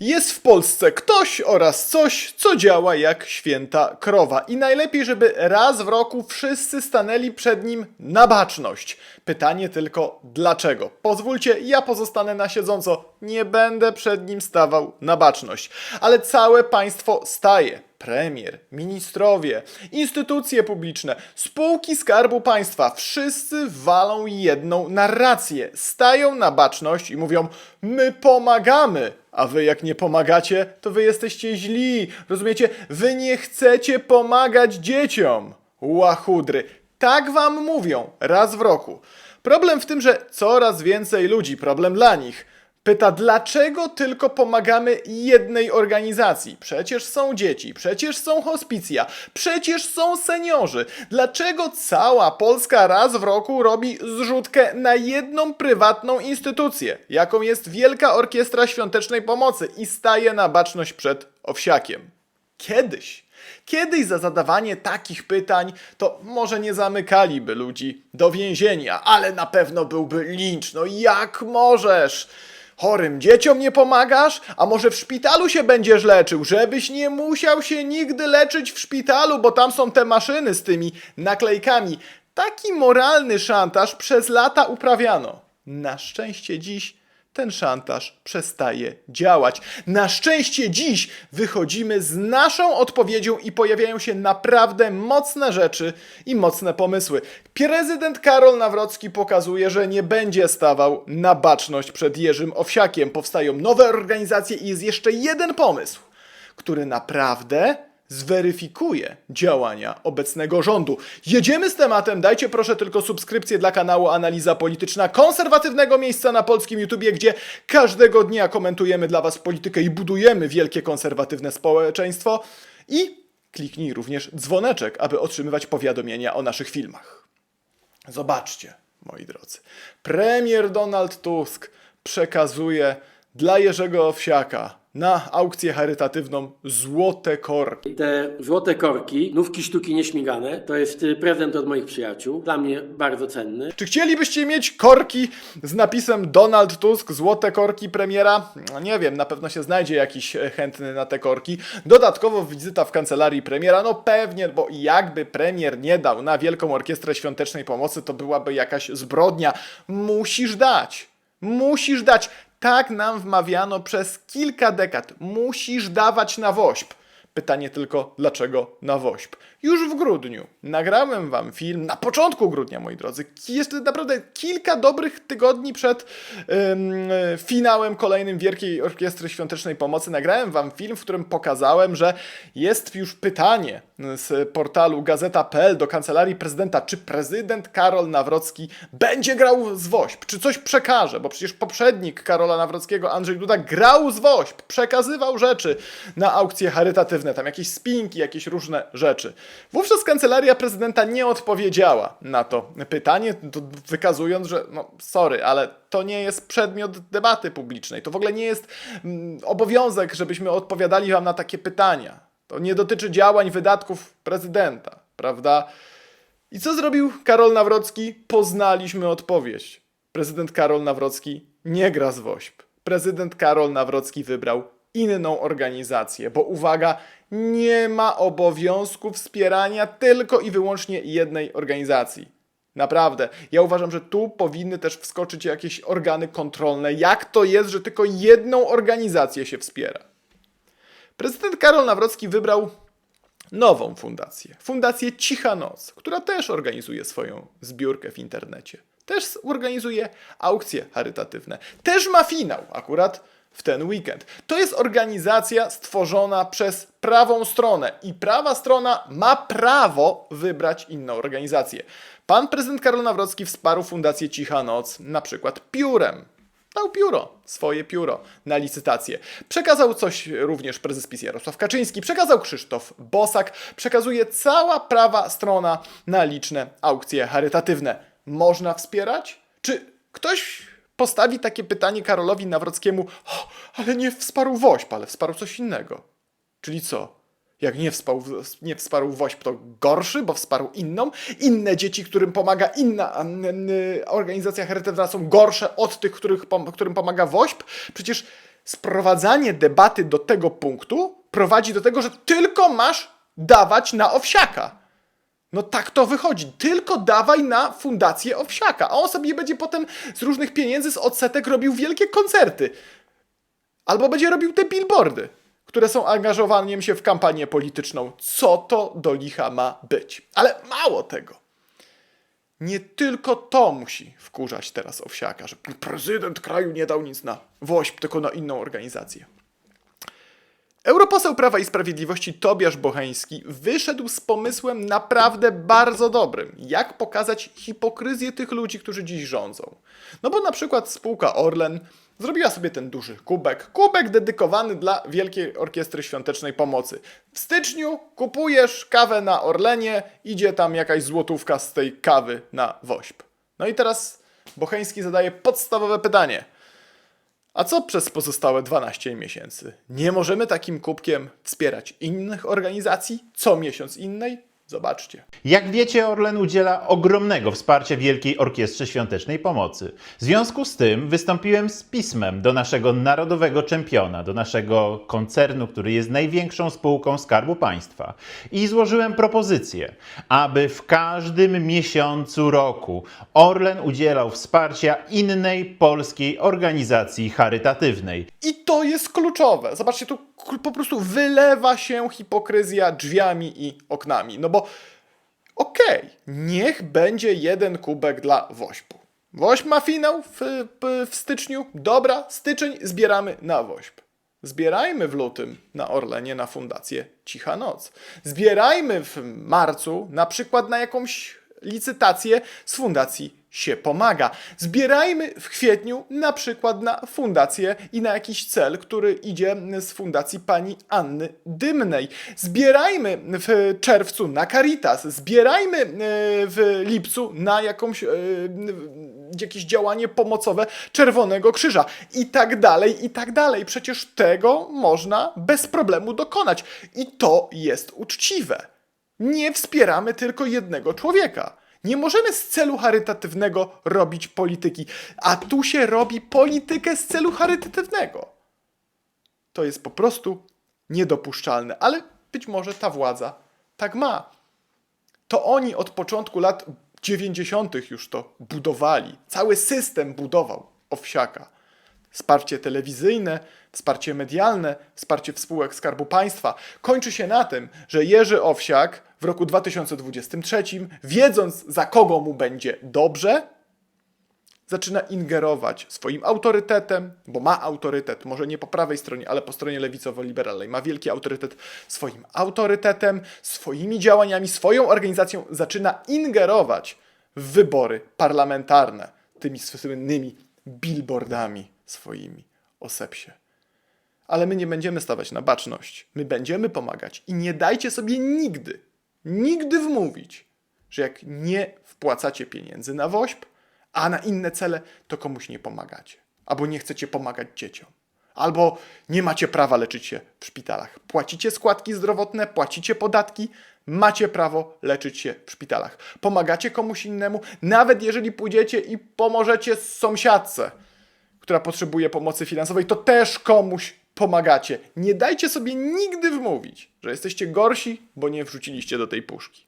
Jest w Polsce ktoś oraz coś, co działa jak święta krowa. I najlepiej, żeby raz w roku wszyscy stanęli przed nim na baczność. Pytanie tylko dlaczego? Pozwólcie, ja pozostanę na siedząco. Nie będę przed nim stawał na baczność. Ale całe państwo staje. Premier, ministrowie, instytucje publiczne, spółki Skarbu Państwa, wszyscy walą jedną narrację. Stają na baczność i mówią: My pomagamy. A wy jak nie pomagacie, to wy jesteście źli. Rozumiecie? Wy nie chcecie pomagać dzieciom. Łachudry. Tak wam mówią raz w roku. Problem w tym, że coraz więcej ludzi, problem dla nich, pyta, dlaczego tylko pomagamy jednej organizacji? Przecież są dzieci, przecież są hospicja, przecież są seniorzy. Dlaczego cała Polska raz w roku robi zrzutkę na jedną prywatną instytucję, jaką jest Wielka Orkiestra Świątecznej Pomocy i staje na baczność przed owsiakiem? Kiedyś, kiedyś za zadawanie takich pytań to może nie zamykaliby ludzi do więzienia, ale na pewno byłby lincz. No jak możesz? Chorym dzieciom nie pomagasz? A może w szpitalu się będziesz leczył, żebyś nie musiał się nigdy leczyć w szpitalu, bo tam są te maszyny z tymi naklejkami. Taki moralny szantaż przez lata uprawiano. Na szczęście dziś ten szantaż przestaje działać. Na szczęście dziś wychodzimy z naszą odpowiedzią i pojawiają się naprawdę mocne rzeczy i mocne pomysły. Prezydent Karol Nawrocki pokazuje, że nie będzie stawał na baczność przed Jerzym Owsiakiem. Powstają nowe organizacje i jest jeszcze jeden pomysł, który naprawdę zweryfikuje działania obecnego rządu. Jedziemy z tematem, dajcie proszę tylko subskrypcję dla kanału Analiza Polityczna, konserwatywnego miejsca na polskim YouTubie, gdzie każdego dnia komentujemy dla Was politykę i budujemy wielkie konserwatywne społeczeństwo. I kliknij również dzwoneczek, aby otrzymywać powiadomienia o naszych filmach. Zobaczcie, moi drodzy. Premier Donald Tusk przekazuje dla Jerzego Owsiaka na aukcję charytatywną złote korki. Te złote korki, nówki sztuki nieśmigane, to jest y, prezent od moich przyjaciół. Dla mnie bardzo cenny. Czy chcielibyście mieć korki z napisem Donald Tusk, złote korki premiera? No Nie wiem, na pewno się znajdzie jakiś e, chętny na te korki. Dodatkowo wizyta w kancelarii premiera, no pewnie, bo jakby premier nie dał na Wielką Orkiestrę Świątecznej Pomocy, to byłaby jakaś zbrodnia. Musisz dać. Musisz dać. Tak nam wmawiano przez kilka dekad. Musisz dawać na wośp. Pytanie tylko, dlaczego na WOŚP? Już w grudniu nagrałem wam film, na początku grudnia, moi drodzy, jeszcze naprawdę kilka dobrych tygodni przed ym, finałem kolejnym Wielkiej Orkiestry Świątecznej Pomocy, nagrałem wam film, w którym pokazałem, że jest już pytanie z portalu gazeta.pl do kancelarii prezydenta, czy prezydent Karol Nawrocki będzie grał z WOŚP, czy coś przekaże, bo przecież poprzednik Karola Nawrockiego, Andrzej Duda, grał z WOŚP, przekazywał rzeczy na aukcje charytatywne, tam jakieś spinki, jakieś różne rzeczy. Wówczas kancelaria prezydenta nie odpowiedziała na to pytanie, wykazując, że no sorry, ale to nie jest przedmiot debaty publicznej, to w ogóle nie jest mm, obowiązek, żebyśmy odpowiadali wam na takie pytania. To nie dotyczy działań, wydatków prezydenta, prawda? I co zrobił Karol Nawrocki? Poznaliśmy odpowiedź. Prezydent Karol Nawrocki nie gra z WOŚP. Prezydent Karol Nawrocki wybrał inną organizację, bo uwaga, nie ma obowiązku wspierania tylko i wyłącznie jednej organizacji. Naprawdę. Ja uważam, że tu powinny też wskoczyć jakieś organy kontrolne. Jak to jest, że tylko jedną organizację się wspiera? Prezydent Karol Nawrocki wybrał nową fundację. Fundację Cicha Noc, która też organizuje swoją zbiórkę w internecie. Też organizuje aukcje charytatywne. Też ma finał akurat w ten weekend. To jest organizacja stworzona przez prawą stronę i prawa strona ma prawo wybrać inną organizację. Pan prezydent Karol Nawrocki wsparł Fundację Cicha Noc na przykład piórem dał pióro, swoje pióro na licytację. Przekazał coś również prezes PiS Jarosław Kaczyński, przekazał Krzysztof Bosak, przekazuje cała prawa strona na liczne aukcje charytatywne. Można wspierać? Czy ktoś postawi takie pytanie Karolowi Nawrockiemu, ale nie wsparł WOŚP, ale wsparł coś innego. Czyli co? Jak nie wsparł, nie wsparł WOŚP, to gorszy, bo wsparł inną. Inne dzieci, którym pomaga inna organizacja charytatywna są gorsze od tych, których, którym pomaga WOŚP. Przecież sprowadzanie debaty do tego punktu prowadzi do tego, że tylko masz dawać na owsiaka. No tak to wychodzi. Tylko dawaj na fundację owsiaka. A on sobie będzie potem z różnych pieniędzy, z odsetek robił wielkie koncerty. Albo będzie robił te billboardy, które są angażowaniem się w kampanię polityczną. Co to do licha ma być? Ale mało tego. Nie tylko to musi wkurzać teraz Owsiaka, że prezydent kraju nie dał nic na WOŚP, tylko na inną organizację. Europoseł Prawa i Sprawiedliwości Tobiasz Bocheński wyszedł z pomysłem naprawdę bardzo dobrym, jak pokazać hipokryzję tych ludzi, którzy dziś rządzą. No bo na przykład spółka Orlen zrobiła sobie ten duży kubek, kubek dedykowany dla Wielkiej Orkiestry Świątecznej Pomocy. W styczniu kupujesz kawę na Orlenie, idzie tam jakaś złotówka z tej kawy na WOŚP. No i teraz Bocheński zadaje podstawowe pytanie – a co przez pozostałe 12 miesięcy? Nie możemy takim kubkiem wspierać innych organizacji? Co miesiąc innej? Zobaczcie. Jak wiecie, Orlen udziela ogromnego wsparcia Wielkiej Orkiestrze Świątecznej Pomocy. W związku z tym wystąpiłem z pismem do naszego narodowego czempiona, do naszego koncernu, który jest największą spółką Skarbu Państwa. I złożyłem propozycję, aby w każdym miesiącu roku Orlen udzielał wsparcia innej polskiej organizacji charytatywnej. I to jest kluczowe. Zobaczcie, tu po prostu wylewa się hipokryzja drzwiami i oknami. No bo okej, niech będzie jeden kubek dla Wośpu. Wośp ma finał w, w styczniu. Dobra, styczeń zbieramy na Wośp. Zbierajmy w lutym na Orlenie na fundację Cicha Noc. Zbierajmy w marcu na przykład na jakąś licytację z fundacji się pomaga. Zbierajmy w kwietniu na przykład na fundację i na jakiś cel, który idzie z fundacji pani Anny Dymnej. Zbierajmy w czerwcu na Caritas. Zbierajmy e, w lipcu na jakąś, e, jakieś działanie pomocowe Czerwonego Krzyża i tak dalej, i tak dalej. Przecież tego można bez problemu dokonać i to jest uczciwe. Nie wspieramy tylko jednego człowieka. Nie możemy z celu charytatywnego robić polityki, a tu się robi politykę z celu charytatywnego. To jest po prostu niedopuszczalne, ale być może ta władza tak ma. To oni od początku lat 90. już to budowali. Cały system budował Owsiaka. Wsparcie telewizyjne, wsparcie medialne, wsparcie spółek Skarbu Państwa kończy się na tym, że Jerzy Owsiak w roku 2023, wiedząc za kogo mu będzie dobrze, zaczyna ingerować swoim autorytetem, bo ma autorytet, może nie po prawej stronie, ale po stronie lewicowo-liberalnej, ma wielki autorytet swoim autorytetem, swoimi działaniami, swoją organizacją, zaczyna ingerować w wybory parlamentarne tymi słynnymi billboardami swoimi o sepsie. Ale my nie będziemy stawać na baczność. My będziemy pomagać i nie dajcie sobie nigdy, nigdy wmówić, że jak nie wpłacacie pieniędzy na WOŚP, a na inne cele, to komuś nie pomagacie. Albo nie chcecie pomagać dzieciom. Albo nie macie prawa leczyć się w szpitalach. Płacicie składki zdrowotne, płacicie podatki, macie prawo leczyć się w szpitalach. Pomagacie komuś innemu, nawet jeżeli pójdziecie i pomożecie sąsiadce, która potrzebuje pomocy finansowej, to też komuś pomagacie. Nie dajcie sobie nigdy wmówić, że jesteście gorsi, bo nie wrzuciliście do tej puszki.